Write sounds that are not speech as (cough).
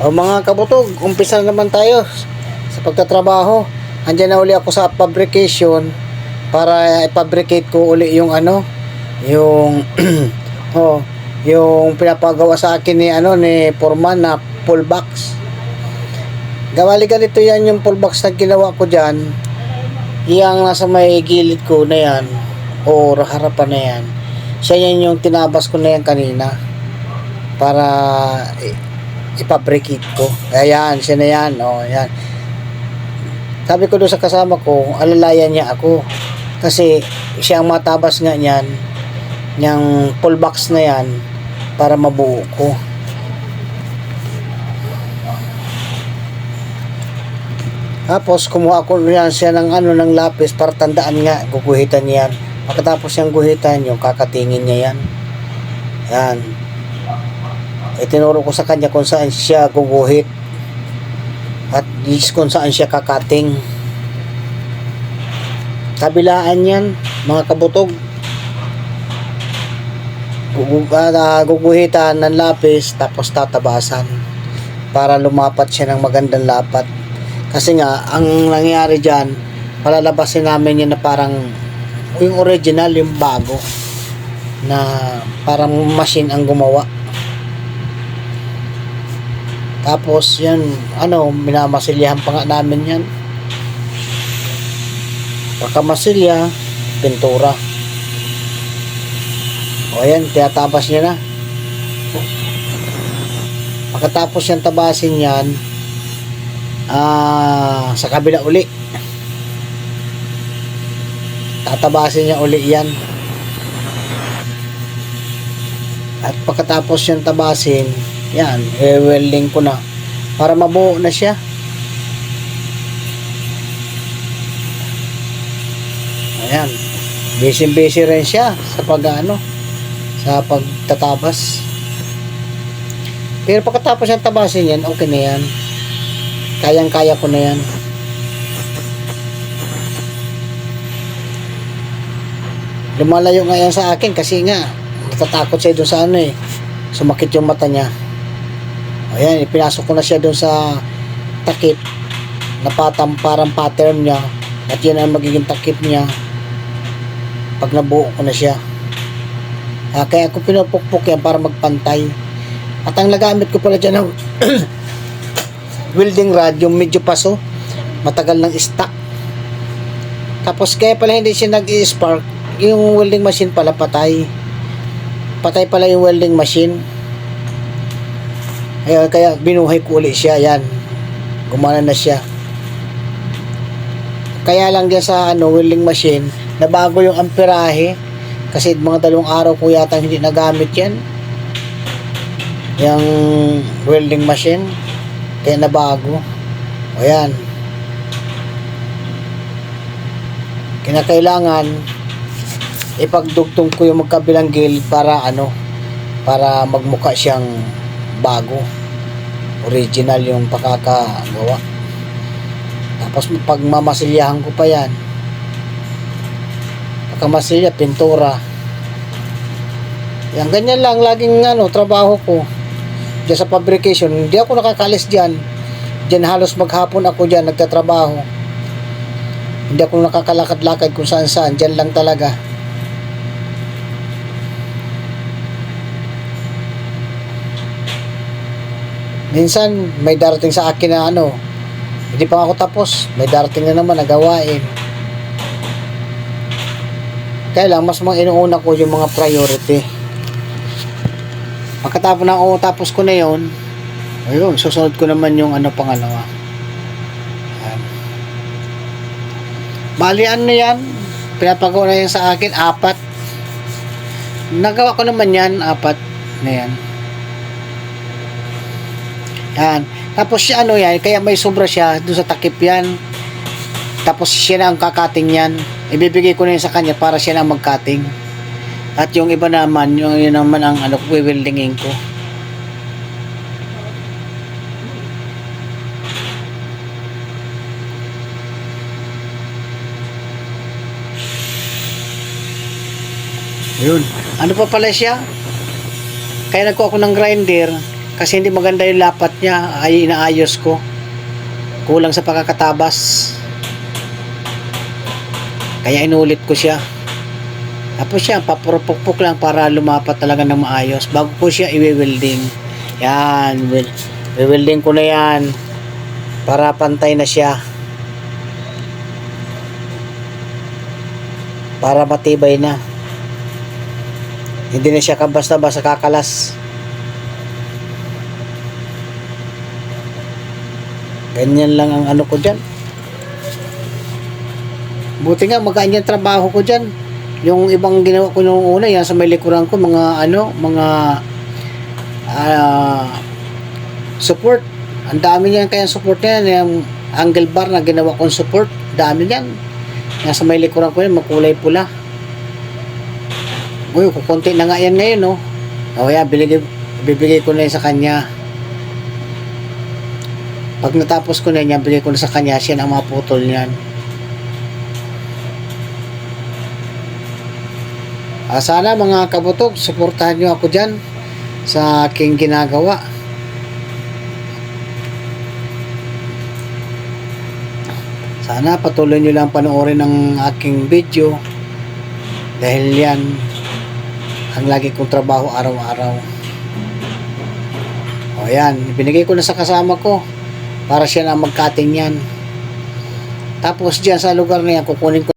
O mga kabutog, umpisa na naman tayo sa pagtatrabaho. Andiyan na uli ako sa fabrication para i-fabricate ko uli yung ano, yung (clears throat) oh, yung pinapagawa sa akin ni ano ni Foreman na full box. Gawali ganito yan yung full box na ginawa ko diyan. Yang nasa may gilid ko na yan o harapan na yan. Siya yan yung tinabas ko na yan kanina para i- ipabricate ko. Ayan, siya na yan. O, ayan. Sabi ko doon sa kasama ko, alalayan niya ako. Kasi siya ang matabas nga niyan, niyang full box na yan, para mabuo ko. Tapos kumuha ko yan siya ng ano ng lapis para tandaan nga guguhitan niyan. Pagkatapos siyang guhitan yung kakatingin niya yan. Yan. Itinuro ko sa kanya kung saan siya guguhit. At is kung saan siya kakating. Kabilaan yan, mga kabutog. Ah, guguhitan ng lapis tapos tatabasan para lumapat siya ng magandang lapat. Kasi nga, ang nangyari dyan, palalabasin namin yun na parang yung original, yung bago na parang machine ang gumawa. Tapos yan, ano, minamasilyahan pa nga namin yan. Pagkamasilya, pintura. O yan, tinatabas niya na. Pagkatapos yan tabasin yan, ah, sa kabila uli. Tatabasin niya uli yan. At pagkatapos yung tabasin, yan, i-welding ko na para mabuo na siya. Ayan. Busy-busy rin siya sa pag ano, sa pagtatabas. Pero pagkatapos yung tabasin yan, okay na yan. Kayang-kaya ko na yan. Lumalayo nga yan sa akin kasi nga, natatakot siya doon sa ano eh. Sumakit yung mata niya. Ayan, ipinasok ko na siya doon sa takip na patam parang pattern niya at yun ang magiging takip niya pag nabuo ko na siya. Ah, kaya ako pinupukpok yan para magpantay. At ang nagamit ko pala dyan ng (clears throat) welding rod, yung medyo paso, matagal ng stock. Tapos kaya pala hindi siya nag-spark, yung welding machine pala patay. Patay pala yung welding machine. Kaya, kaya binuhay ko ulit siya, yan. Gumana na siya. Kaya lang dyan sa ano, welding machine, nabago yung amperahe. Kasi mga dalawang araw ko yata hindi nagamit yan. Yung welding machine. Kaya nabago. O yan. Kinakailangan ipagdugtong ko yung magkabilang gilid para ano para magmuka siyang bago original yung pakakagawa. Tapos pag mamasilyahan ko pa yan pagkamasilya pintura. Yan ganyan lang laging ano trabaho ko. Dyan sa fabrication hindi ako nakakalis dyan dyan halos maghapon ako dyan nagtatrabaho. Hindi ako nakakalakad-lakad kung saan saan dyan lang talaga minsan may darating sa akin na ano hindi pa ako tapos. May darating na naman na gawain. Kaya lang mas mga inuuna ko yung mga priority. Pagkatapos na ako tapos ko na yon ayun susunod ko naman yung ano pangalawa. Ayan. bali ano yan? Pinapagawa na yan sa akin apat. Nagawa ko naman yan apat na yan yan. Tapos siya ano yan, kaya may sobra siya doon sa takip yan. Tapos siya na ang kakating yan. Ibibigay ko na yun sa kanya para siya na magkating. At yung iba naman, yung yun naman ang ano, wiwildingin ko. Yun. Ano pa pala siya? Kaya nagkuha ako ng grinder kasi hindi maganda yung lapat niya. Ay inaayos ko. Kulang sa pagkakatabas. Kaya inulit ko siya. Tapos siya papurupukpuk lang para lumapat talaga ng maayos. Bago ko siya iwi-welding yan wel- i-welding ko na yan. Para pantay na siya. Para matibay na. Hindi na siya ka basta-basta kakalas ganyan lang ang ano ko dyan. Buti nga magaan yung trabaho ko dyan. Yung ibang ginawa ko nung una yan sa may likuran ko mga ano mga ah, support. Ang dami niyan kaya support niyan yung angle bar na ginawa kong support dami niyan. Yan sa may likuran ko yan makulay pula. Uy kukunti na nga yan ngayon no? O yan biligay, bibigay ko na yan sa kanya pag natapos ko na yan bigay ko na sa kanya siya na ang maputol niyan Ah, sana mga kabutok, suportahan nyo ako dyan sa aking ginagawa. Sana patuloy nyo lang panoorin ang aking video dahil yan ang lagi kong trabaho araw-araw. O yan, binigay ko na sa kasama ko para siya na magkating yan. Tapos dyan sa lugar na yan, kukunin ko